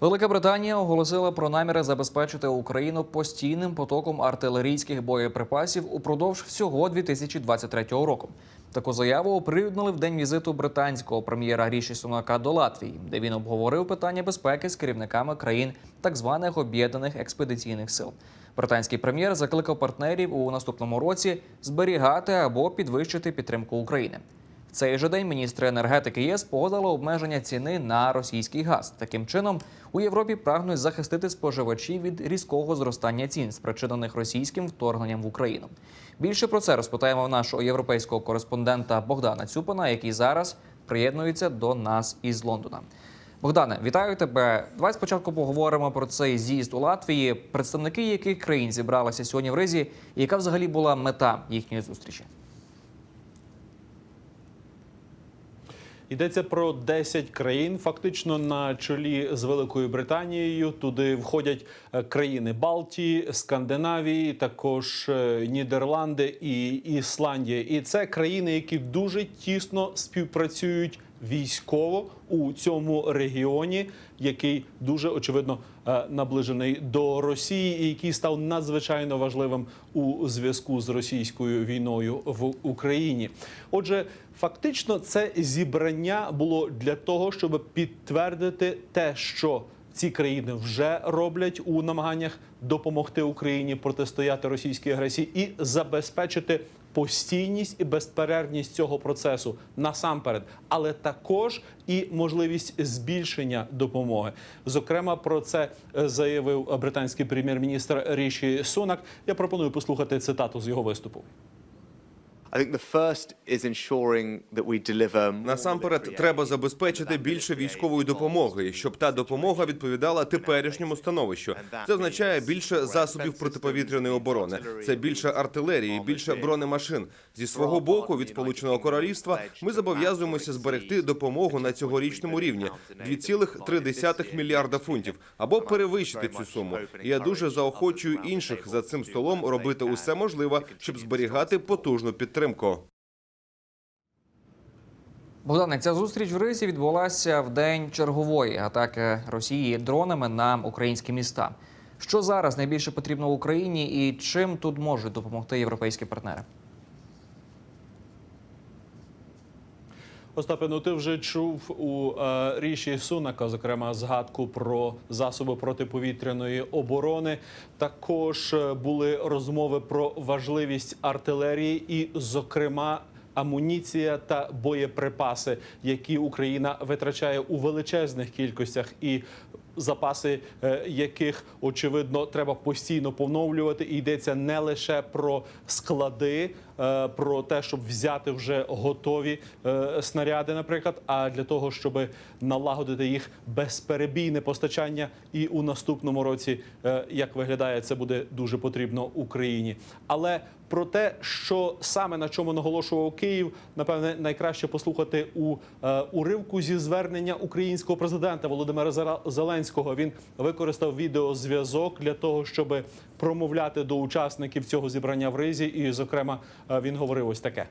Велика Британія оголосила про наміри забезпечити Україну постійним потоком артилерійських боєприпасів упродовж всього 2023 року. Таку заяву оприлюднили в день візиту британського прем'єра Ріші Сунака до Латвії, де він обговорив питання безпеки з керівниками країн так званих об'єднаних експедиційних сил. Британський прем'єр закликав партнерів у наступному році зберігати або підвищити підтримку України. В цей же день міністри енергетики ЄС погодили обмеження ціни на російський газ. Таким чином, у Європі прагнуть захистити споживачів від різкого зростання цін, спричинених російським вторгненням в Україну. Більше про це розпитаємо нашого європейського кореспондента Богдана Цюпина, який зараз приєднується до нас із Лондона. Богдане, вітаю тебе. Давай спочатку поговоримо про цей з'їзд у Латвії. Представники яких країн зібралися сьогодні в Ризі, і яка взагалі була мета їхньої зустрічі? Йдеться про 10 країн, фактично на чолі з Великою Британією. Туди входять е, країни Балтії, Скандинавії, також е, Нідерланди і Ісландія. І це країни, які дуже тісно співпрацюють військово у цьому регіоні, який дуже очевидно е, наближений до Росії, і який став надзвичайно важливим у зв'язку з російською війною в Україні. Отже, фактично, це зібрання було для того, щоб підтвердити те, що ці країни вже роблять у намаганнях допомогти Україні протистояти російській агресії і забезпечити постійність і безперервність цього процесу насамперед, але також і можливість збільшення допомоги. Зокрема, про це е, заявив британський прем'єр-міністр Ріші Сунак. Я пропоную послухати цитату з його виступу. Насамперед, треба забезпечити більше військової допомоги, щоб та допомога відповідала теперішньому становищу. Це означає більше засобів протиповітряної оборони. Це більше артилерії, більше бронемашин. Зі свого боку, від сполученого королівства, ми зобов'язуємося зберегти допомогу на цьогорічному рівні 2,3 мільярда фунтів або перевищити цю суму. І я дуже заохочую інших за цим столом робити усе можливе, щоб зберігати потужну підтримку. Богдане, ця зустріч в Ризі відбулася в день чергової атаки Росії дронами на українські міста. Що зараз найбільше потрібно Україні, і чим тут можуть допомогти європейські партнери? Остапе, ну ти вже чув у е, ріші Сунака, зокрема, згадку про засоби протиповітряної оборони. Також е, були розмови про важливість артилерії, і, зокрема, амуніція та боєприпаси, які Україна витрачає у величезних кількостях і. Запаси е, яких очевидно треба постійно поновлювати, і йдеться не лише про склади, е, про те, щоб взяти вже готові е, снаряди, наприклад, а для того, щоб налагодити їх безперебійне постачання, і у наступному році, як виглядає, це буде дуже потрібно Україні. Але про те, що саме на чому наголошував Київ, напевне, найкраще послухати у уривку зі звернення українського президента Володимира Зара- Зеленського. Він використав відеозв'язок для того, щоб промовляти до учасників цього зібрання в Ризі. І, зокрема, е, він говорив ось таке.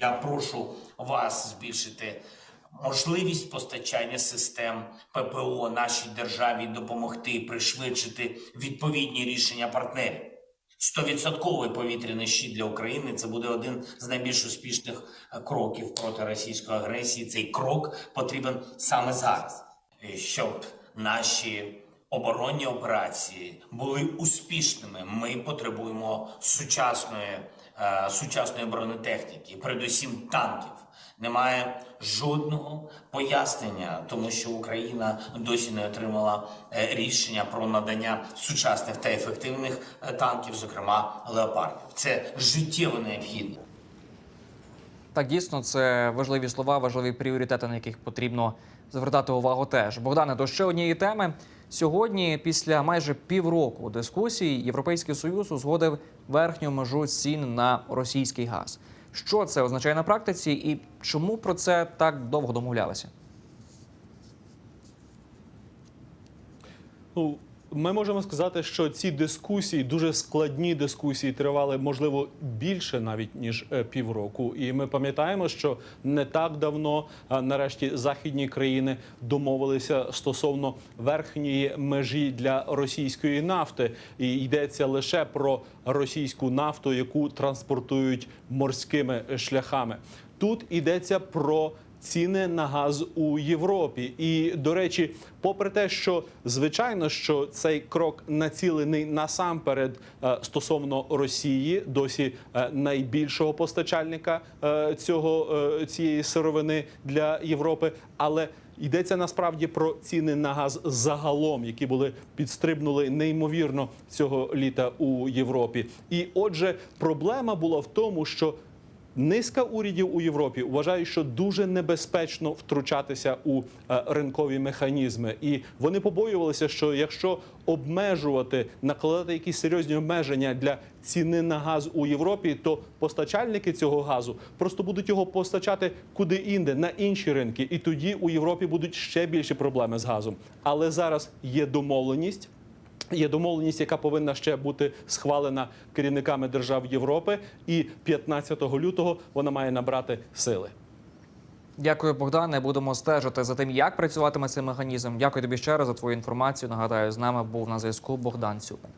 Я прошу вас збільшити можливість постачання систем ППО нашій державі, допомогти пришвидшити відповідні рішення партнерів. Стовідсотковий повітряний щит для України це буде один з найбільш успішних е, кроків проти російської агресії. Цей крок потрібен саме зараз, щоб наші оборонні операції були успішними. Ми потребуємо сучасної, е, сучасної бронетехніки, передусім танків. Немає жодного пояснення, тому що Україна досі не отримала е, рішення про надання сучасних та ефективних е, танків, зокрема леопардів. Це життєво необхідно. Так, дійсно, це важливі слова, важливі пріоритети, на яких потрібно звертати увагу. Теж Богдане, до ще однієї теми. Сьогодні, після майже півроку дискусій, Європейський Союз узгодив верхню межу цін на російський газ. Що це означає на практиці, і чому про це так довго домовлялися? Ну, Ми можемо сказати, що ці дискусії, дуже складні дискусії, тривали можливо більше навіть ніж е, півроку. І ми пам'ятаємо, що не так давно, е, нарешті, західні країни домовилися стосовно верхньої межі для російської нафти. І йдеться лише про російську нафту, яку транспортують морськими шляхами. Тут йдеться про ціни на газ у Європі. І до речі, попри те, що звичайно, що цей крок націлений насамперед е, стосовно Росії, досі е, найбільшого постачальника е, цього цієї сировини для Європи, але Йдеться насправді про ціни на газ загалом, які були підстрибнули неймовірно цього літа у Європі. І отже, проблема була в тому, що Низка урядів у Європі вважає, що дуже небезпечно втручатися у е, ринкові механізми, і вони побоювалися, що якщо обмежувати, накладати якісь серйозні обмеження для ціни на газ у Європі, то постачальники цього газу просто будуть його постачати куди інде на інші ринки, і тоді у Європі будуть ще більші проблеми з газом. Але зараз є домовленість. Є домовленість, яка повинна ще бути схвалена керівниками держав Європи, і 15 лютого вона має набрати сили. Дякую, Богдане. Будемо стежити за тим, як працюватиме цей механізм. Дякую тобі ще раз за твою інформацію. Нагадаю, з нами був на зв'язку Богдан Цюпин.